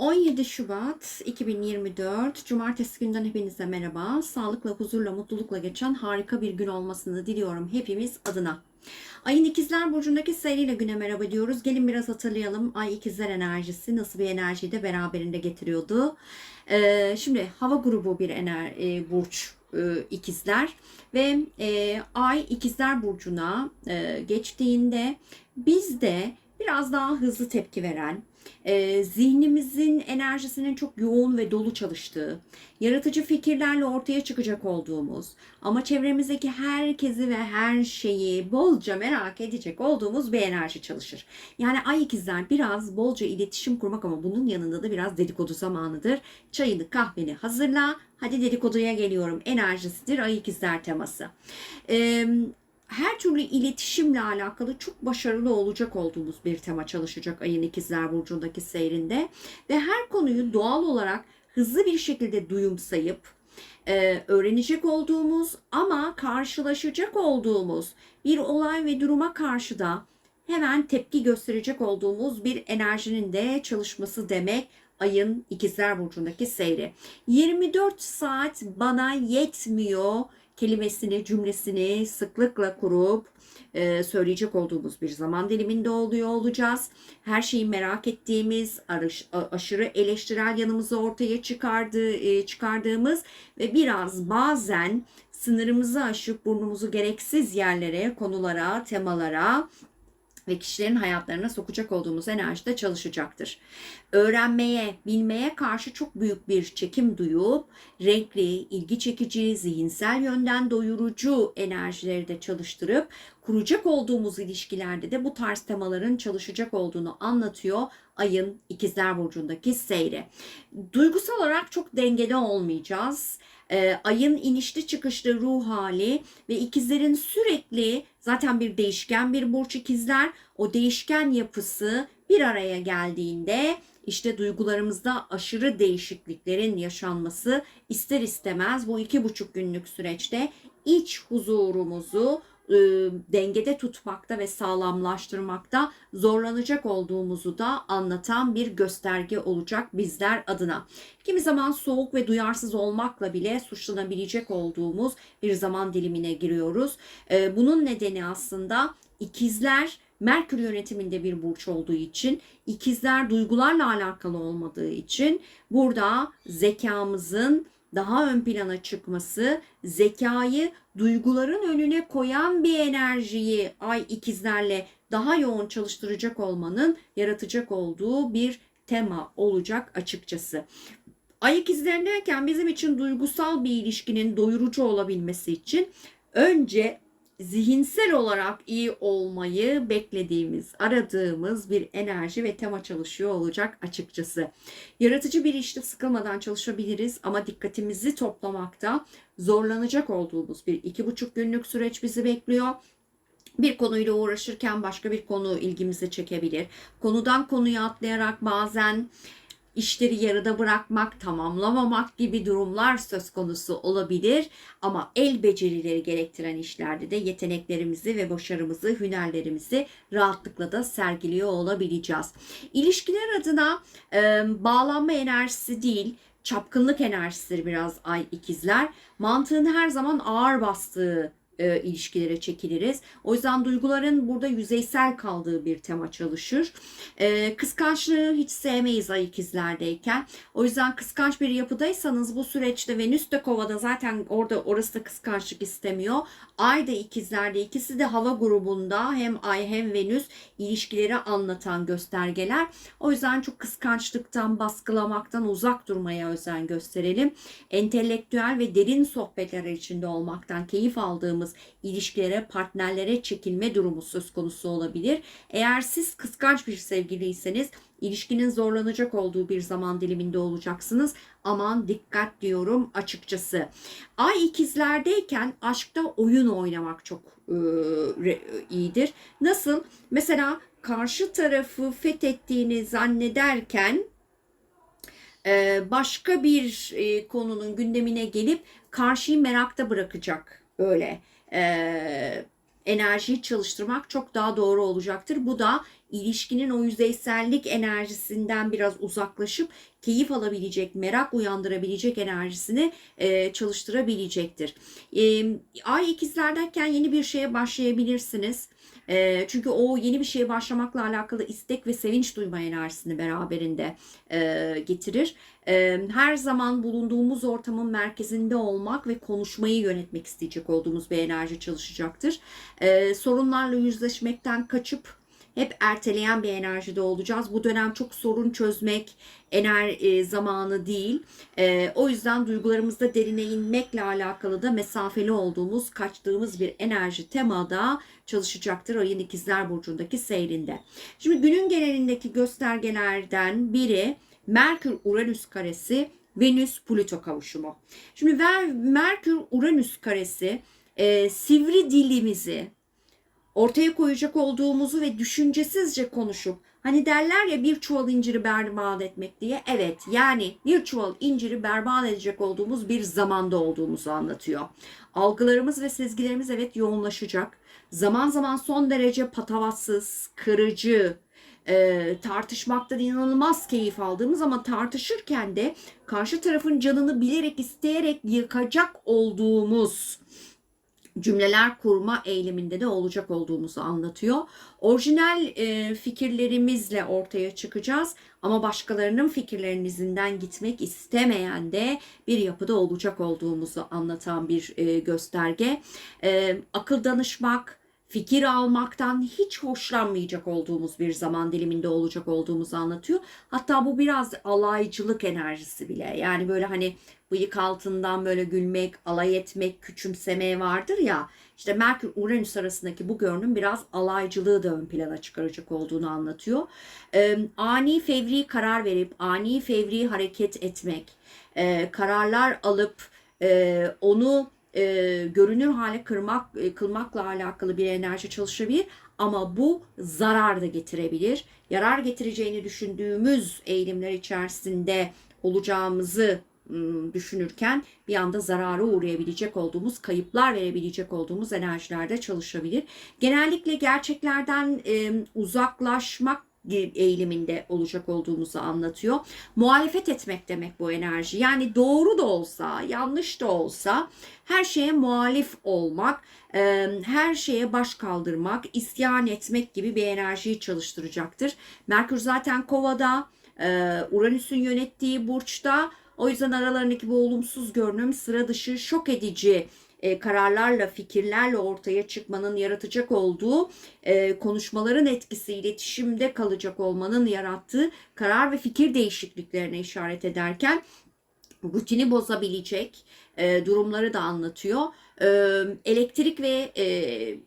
17 Şubat 2024 Cumartesi günden hepinize merhaba. Sağlıkla, huzurla, mutlulukla geçen harika bir gün olmasını diliyorum hepimiz adına. Ayın ikizler burcundaki seyriyle güne merhaba diyoruz. Gelin biraz hatırlayalım. Ay ikizler enerjisi nasıl bir enerjiyi de beraberinde getiriyordu. Ee, şimdi hava grubu bir ener e, burç e, ikizler ve e, ay ikizler burcuna e, geçtiğinde bizde biraz daha hızlı tepki veren, e, zihnimizin enerjisinin çok yoğun ve dolu çalıştığı, yaratıcı fikirlerle ortaya çıkacak olduğumuz ama çevremizdeki herkesi ve her şeyi bolca merak edecek olduğumuz bir enerji çalışır. Yani ay ikizler biraz bolca iletişim kurmak ama bunun yanında da biraz dedikodu zamanıdır. Çayını kahveni hazırla. Hadi dedikoduya geliyorum. Enerjisidir ay ikizler teması. Ee, her türlü iletişimle alakalı çok başarılı olacak olduğumuz bir tema çalışacak ayın ikizler burcundaki seyrinde ve her konuyu doğal olarak hızlı bir şekilde duyumsayıp e, öğrenecek olduğumuz ama karşılaşacak olduğumuz bir olay ve duruma karşı da hemen tepki gösterecek olduğumuz bir enerjinin de çalışması demek ayın ikizler burcundaki seyri. 24 saat bana yetmiyor kelimesini, cümlesini sıklıkla kurup e, söyleyecek olduğumuz bir zaman diliminde oluyor olacağız. Her şeyi merak ettiğimiz, arış, aşırı eleştirel yanımızı ortaya çıkardığı, e, çıkardığımız ve biraz bazen sınırımızı aşıp burnumuzu gereksiz yerlere, konulara, temalara ve kişilerin hayatlarına sokacak olduğumuz enerji de çalışacaktır. Öğrenmeye, bilmeye karşı çok büyük bir çekim duyup renkli, ilgi çekici, zihinsel yönden doyurucu enerjileri de çalıştırıp kuracak olduğumuz ilişkilerde de bu tarz temaların çalışacak olduğunu anlatıyor ayın ikizler burcundaki seyri. Duygusal olarak çok dengede olmayacağız. Ee, ayın inişli çıkışlı ruh hali ve ikizlerin sürekli zaten bir değişken bir burç ikizler. O değişken yapısı bir araya geldiğinde işte duygularımızda aşırı değişikliklerin yaşanması ister istemez bu iki buçuk günlük süreçte iç huzurumuzu e, dengede tutmakta ve sağlamlaştırmakta zorlanacak olduğumuzu da anlatan bir gösterge olacak bizler adına. Kimi zaman soğuk ve duyarsız olmakla bile suçlanabilecek olduğumuz bir zaman dilimine giriyoruz. E, bunun nedeni aslında ikizler Merkür yönetiminde bir burç olduğu için, ikizler duygularla alakalı olmadığı için burada zekamızın daha ön plana çıkması, zekayı duyguların önüne koyan bir enerjiyi ay ikizlerle daha yoğun çalıştıracak olmanın yaratacak olduğu bir tema olacak açıkçası. Ay ikizlerindeyken bizim için duygusal bir ilişkinin doyurucu olabilmesi için önce zihinsel olarak iyi olmayı beklediğimiz, aradığımız bir enerji ve tema çalışıyor olacak açıkçası. Yaratıcı bir işte sıkılmadan çalışabiliriz ama dikkatimizi toplamakta zorlanacak olduğumuz bir iki buçuk günlük süreç bizi bekliyor bir konuyla uğraşırken başka bir konu ilgimizi çekebilir. Konudan konuya atlayarak bazen işleri yarıda bırakmak, tamamlamamak gibi durumlar söz konusu olabilir. Ama el becerileri gerektiren işlerde de yeteneklerimizi ve başarımızı, hünerlerimizi rahatlıkla da sergiliyor olabileceğiz. İlişkiler adına e, bağlanma enerjisi değil, çapkınlık enerjisidir biraz ay ikizler. Mantığın her zaman ağır bastığı e, ilişkilere çekiliriz. O yüzden duyguların burada yüzeysel kaldığı bir tema çalışır. E, kıskançlığı hiç sevmeyiz ay ikizlerdeyken. O yüzden kıskanç bir yapıdaysanız bu süreçte Venüs de kovada zaten orada orası da kıskançlık istemiyor. Ay da ikizlerde ikisi de hava grubunda hem ay hem Venüs ilişkileri anlatan göstergeler. O yüzden çok kıskançlıktan, baskılamaktan uzak durmaya özen gösterelim. Entelektüel ve derin sohbetler içinde olmaktan keyif aldığımız ilişkilere, partnerlere çekilme durumu söz konusu olabilir. Eğer siz kıskanç bir sevgiliyseniz ilişkinin zorlanacak olduğu bir zaman diliminde olacaksınız. Aman dikkat diyorum açıkçası. Ay ikizlerdeyken aşkta oyun oynamak çok e, iyidir. Nasıl? Mesela karşı tarafı fethettiğini zannederken başka bir konunun gündemine gelip karşıyı merakta bırakacak böyle e, enerjiyi çalıştırmak çok daha doğru olacaktır. Bu da ilişkinin o yüzeysellik enerjisinden biraz uzaklaşıp keyif alabilecek, merak uyandırabilecek enerjisini e, çalıştırabilecektir. E, ay ikizlerdeyken yeni bir şeye başlayabilirsiniz. E, çünkü o yeni bir şeye başlamakla alakalı istek ve sevinç duyma enerjisini beraberinde e, getirir. E, her zaman bulunduğumuz ortamın merkezinde olmak ve konuşmayı yönetmek isteyecek olduğumuz bir enerji çalışacaktır. E, sorunlarla yüzleşmekten kaçıp hep erteleyen bir enerjide olacağız. Bu dönem çok sorun çözmek ener e, zamanı değil. E, o yüzden duygularımızda derine inmekle alakalı da mesafeli olduğumuz, kaçtığımız bir enerji temada çalışacaktır ayın ikizler burcundaki seyrinde. Şimdi günün genelindeki göstergelerden biri Merkür Uranüs karesi Venüs Plüto kavuşumu. Şimdi Merkür Uranüs karesi e, sivri dilimizi ortaya koyacak olduğumuzu ve düşüncesizce konuşup hani derler ya bir çuval inciri berbat etmek diye evet yani bir çuval inciri berbat edecek olduğumuz bir zamanda olduğumuzu anlatıyor. Algılarımız ve sezgilerimiz evet yoğunlaşacak. Zaman zaman son derece patavatsız, kırıcı, e, tartışmaktan inanılmaz keyif aldığımız ama tartışırken de karşı tarafın canını bilerek isteyerek yıkacak olduğumuz cümleler kurma eğiliminde de olacak olduğumuzu anlatıyor. Orijinal e, fikirlerimizle ortaya çıkacağız ama başkalarının fikirlerinizden gitmek istemeyen de bir yapıda olacak olduğumuzu anlatan bir e, gösterge. E, akıl danışmak, fikir almaktan hiç hoşlanmayacak olduğumuz bir zaman diliminde olacak olduğumuzu anlatıyor. Hatta bu biraz alaycılık enerjisi bile. Yani böyle hani bıyık altından böyle gülmek, alay etmek, küçümseme vardır ya. İşte Merkür Uranüs arasındaki bu görünüm biraz alaycılığı da ön plana çıkaracak olduğunu anlatıyor. Ee, ani fevri karar verip ani fevri hareket etmek, e, kararlar alıp e, onu e, görünür hale kırmak e, kılmakla alakalı bir enerji çalışabilir ama bu zarar da getirebilir. Yarar getireceğini düşündüğümüz eğilimler içerisinde olacağımızı düşünürken bir anda zarara uğrayabilecek olduğumuz, kayıplar verebilecek olduğumuz enerjilerde çalışabilir. Genellikle gerçeklerden uzaklaşmak eğiliminde olacak olduğumuzu anlatıyor. Muhalefet etmek demek bu enerji. Yani doğru da olsa, yanlış da olsa her şeye muhalif olmak, her şeye baş kaldırmak, isyan etmek gibi bir enerjiyi çalıştıracaktır. Merkür zaten Kova'da, Uranüs'ün yönettiği burçta. O yüzden aralarındaki bu olumsuz görünüm sıra dışı, şok edici e, kararlarla, fikirlerle ortaya çıkmanın yaratacak olduğu e, konuşmaların etkisi, iletişimde kalacak olmanın yarattığı karar ve fikir değişikliklerine işaret ederken rutini bozabilecek e, durumları da anlatıyor elektrik ve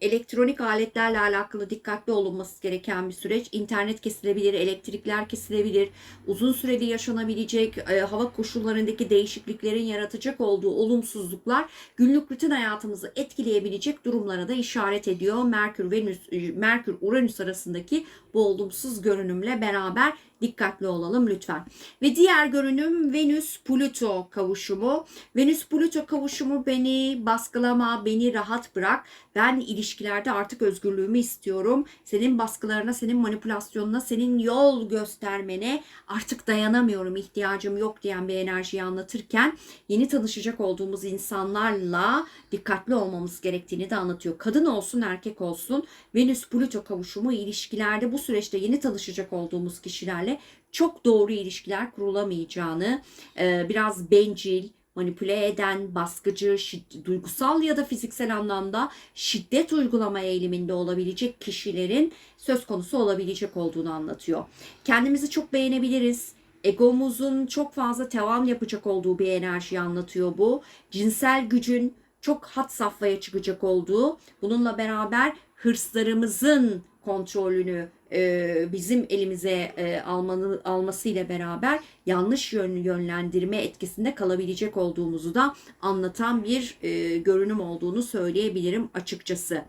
elektronik aletlerle alakalı dikkatli olunması gereken bir süreç. İnternet kesilebilir, elektrikler kesilebilir, uzun süreli yaşanabilecek hava koşullarındaki değişikliklerin yaratacak olduğu olumsuzluklar günlük rutin hayatımızı etkileyebilecek durumlara da işaret ediyor. Merkür Venüs Merkür Uranüs arasındaki bu olumsuz görünümle beraber dikkatli olalım lütfen. Ve diğer görünüm Venüs Plüto kavuşumu. Venüs Plüto kavuşumu beni baskılama, beni rahat bırak. Ben ilişkilerde artık özgürlüğümü istiyorum. Senin baskılarına, senin manipülasyonuna, senin yol göstermene artık dayanamıyorum, ihtiyacım yok diyen bir enerjiyi anlatırken yeni tanışacak olduğumuz insanlarla dikkatli olmamız gerektiğini de anlatıyor. Kadın olsun, erkek olsun Venüs Plüto kavuşumu ilişkilerde bu süreçte yeni tanışacak olduğumuz kişilerle çok doğru ilişkiler kurulamayacağını, biraz bencil, manipüle eden, baskıcı, duygusal ya da fiziksel anlamda şiddet uygulama eğiliminde olabilecek kişilerin söz konusu olabilecek olduğunu anlatıyor. Kendimizi çok beğenebiliriz. Egomuzun çok fazla devam yapacak olduğu bir enerji anlatıyor bu. Cinsel gücün çok hat safhaya çıkacak olduğu, bununla beraber hırslarımızın kontrolünü e, bizim elimize e, almanı, almasıyla beraber yanlış yön, yönlendirme etkisinde kalabilecek olduğumuzu da anlatan bir e, görünüm olduğunu söyleyebilirim açıkçası.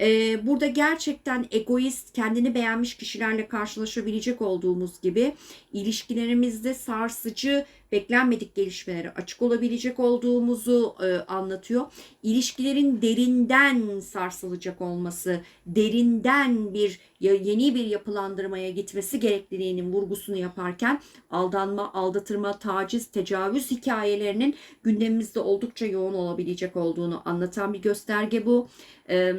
E, burada gerçekten egoist, kendini beğenmiş kişilerle karşılaşabilecek olduğumuz gibi ilişkilerimizde sarsıcı beklenmedik gelişmelere açık olabilecek olduğumuzu e, anlatıyor. İlişkilerin derinden sarsılacak olması, derinden bir yeni bir yapılandırmaya gitmesi gerekliliğinin vurgusunu yaparken aldanma, aldatırma, taciz, tecavüz hikayelerinin gündemimizde oldukça yoğun olabilecek olduğunu anlatan bir gösterge bu. Ee,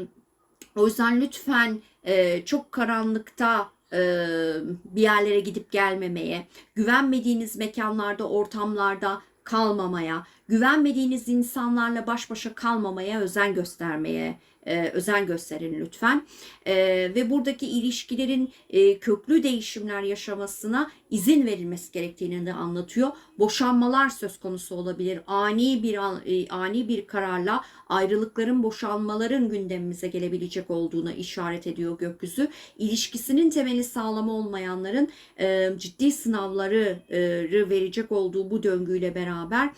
o yüzden lütfen e, çok karanlıkta e, bir yerlere gidip gelmemeye, güvenmediğiniz mekanlarda, ortamlarda kalmamaya, güvenmediğiniz insanlarla baş başa kalmamaya özen göstermeye e, özen gösterin lütfen. E, ve buradaki ilişkilerin e, köklü değişimler yaşamasına izin verilmesi gerektiğini de anlatıyor. Boşanmalar söz konusu olabilir. Ani bir e, ani bir kararla ayrılıkların, boşanmaların gündemimize gelebilecek olduğuna işaret ediyor gökyüzü. İlişkisinin temeli sağlam olmayanların e, ciddi sınavları e, verecek olduğu bu döngüyle beraber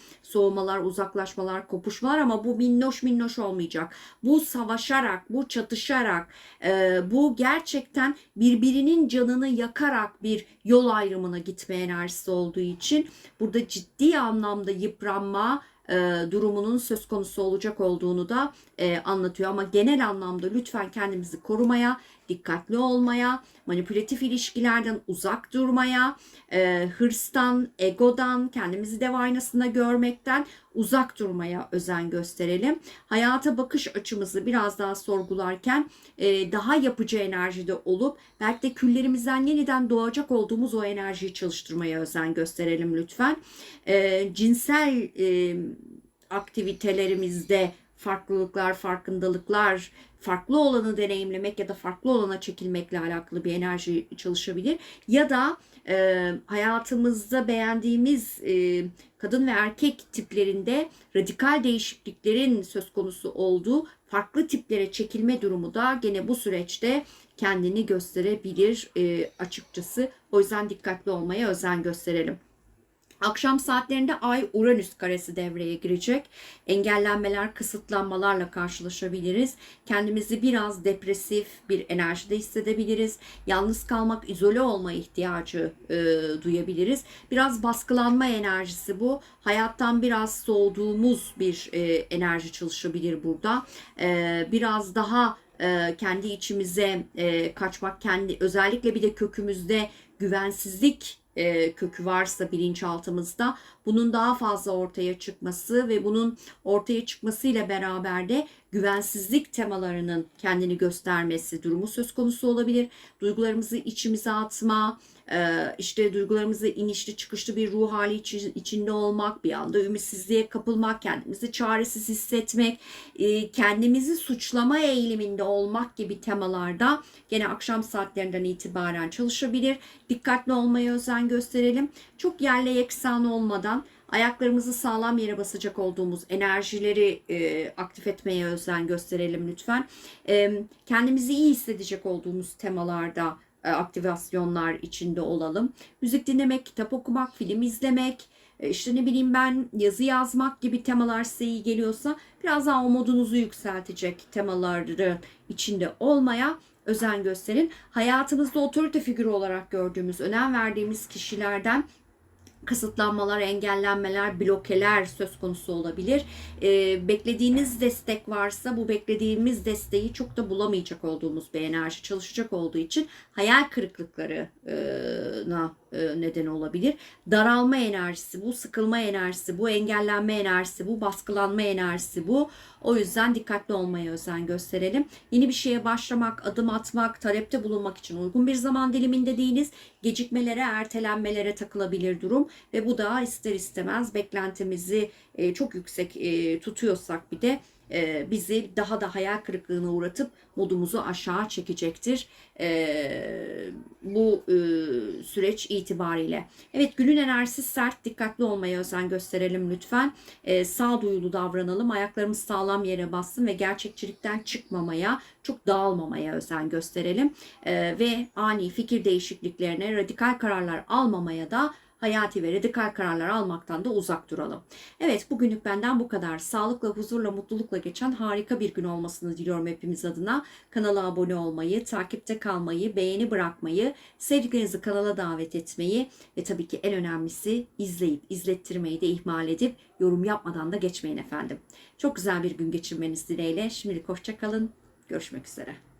soğumalar, uzaklaşmalar, kopuşmalar ama bu minnoş minnoş olmayacak. Bu savaşarak, bu çatışarak, e, bu gerçekten birbirinin canını yakarak bir yol ayrımına gitme enerjisi olduğu için burada ciddi anlamda yıpranma, e, durumunun söz konusu olacak olduğunu da e, anlatıyor. Ama genel anlamda lütfen kendimizi korumaya, dikkatli olmaya, manipülatif ilişkilerden uzak durmaya, e, hırstan, egodan, kendimizi dev aynasında görmekten uzak durmaya özen gösterelim. Hayata bakış açımızı biraz daha sorgularken e, daha yapıcı enerjide olup belki de küllerimizden yeniden doğacak olduğumuz o enerjiyi çalıştırmaya özen gösterelim lütfen. E, cinsel e, aktivitelerimizde farklılıklar, farkındalıklar, farklı olanı deneyimlemek ya da farklı olana çekilmekle alakalı bir enerji çalışabilir. Ya da e, hayatımızda beğendiğimiz e, kadın ve erkek tiplerinde radikal değişikliklerin söz konusu olduğu farklı tiplere çekilme durumu da gene bu süreçte kendini gösterebilir e, açıkçası. O yüzden dikkatli olmaya özen gösterelim. Akşam saatlerinde Ay Uranüs karesi devreye girecek. Engellenmeler, kısıtlanmalarla karşılaşabiliriz. Kendimizi biraz depresif bir enerjide hissedebiliriz. Yalnız kalmak, izole olma ihtiyacı e, duyabiliriz. Biraz baskılanma enerjisi bu. Hayattan biraz soğuduğumuz bir e, enerji çalışabilir burada. E, biraz daha e, kendi içimize e, kaçmak, kendi özellikle bir de kökümüzde güvensizlik e, kökü varsa bilinçaltımızda bunun daha fazla ortaya çıkması ve bunun ortaya çıkmasıyla beraber de güvensizlik temalarının kendini göstermesi durumu söz konusu olabilir. Duygularımızı içimize atma, işte duygularımızı inişli çıkışlı bir ruh hali içinde olmak, bir anda ümitsizliğe kapılmak, kendimizi çaresiz hissetmek, e, kendimizi suçlama eğiliminde olmak gibi temalarda gene akşam saatlerinden itibaren çalışabilir. Dikkatli olmaya özen gösterelim. Çok yerle yeksan olmadan ayaklarımızı sağlam yere basacak olduğumuz enerjileri e, aktif etmeye özen gösterelim lütfen. E, kendimizi iyi hissedecek olduğumuz temalarda aktivasyonlar içinde olalım. Müzik dinlemek, kitap okumak, film izlemek, e, işte ne bileyim ben yazı yazmak gibi temalar size iyi geliyorsa biraz daha o modunuzu yükseltecek temaları içinde olmaya özen gösterin. Hayatımızda otorite figürü olarak gördüğümüz, önem verdiğimiz kişilerden kısıtlanmalar, engellenmeler, blokeler söz konusu olabilir. Ee, beklediğiniz destek varsa bu beklediğimiz desteği çok da bulamayacak olduğumuz bir enerji çalışacak olduğu için hayal kırıklıklarına e, neden olabilir. Daralma enerjisi bu, sıkılma enerjisi bu, engellenme enerjisi bu, baskılanma enerjisi bu. O yüzden dikkatli olmaya özen gösterelim. Yeni bir şeye başlamak, adım atmak, talepte bulunmak için uygun bir zaman diliminde değiliz. Gecikmelere, ertelenmelere takılabilir durum ve bu da ister istemez beklentimizi e, çok yüksek e, tutuyorsak bir de e, bizi daha da hayal kırıklığına uğratıp modumuzu aşağı çekecektir e, bu e, süreç itibariyle. Evet günün enerjisi sert dikkatli olmaya özen gösterelim lütfen. E, sağduyulu davranalım ayaklarımız sağlam yere bassın ve gerçekçilikten çıkmamaya çok dağılmamaya özen gösterelim. E, ve ani fikir değişikliklerine radikal kararlar almamaya da hayati ve radikal kararlar almaktan da uzak duralım. Evet bugünlük benden bu kadar. Sağlıkla, huzurla, mutlulukla geçen harika bir gün olmasını diliyorum hepimiz adına. Kanala abone olmayı, takipte kalmayı, beğeni bırakmayı, sevdiklerinizi kanala davet etmeyi ve tabii ki en önemlisi izleyip izlettirmeyi de ihmal edip yorum yapmadan da geçmeyin efendim. Çok güzel bir gün geçirmeniz dileğiyle. Şimdilik hoşçakalın. Görüşmek üzere.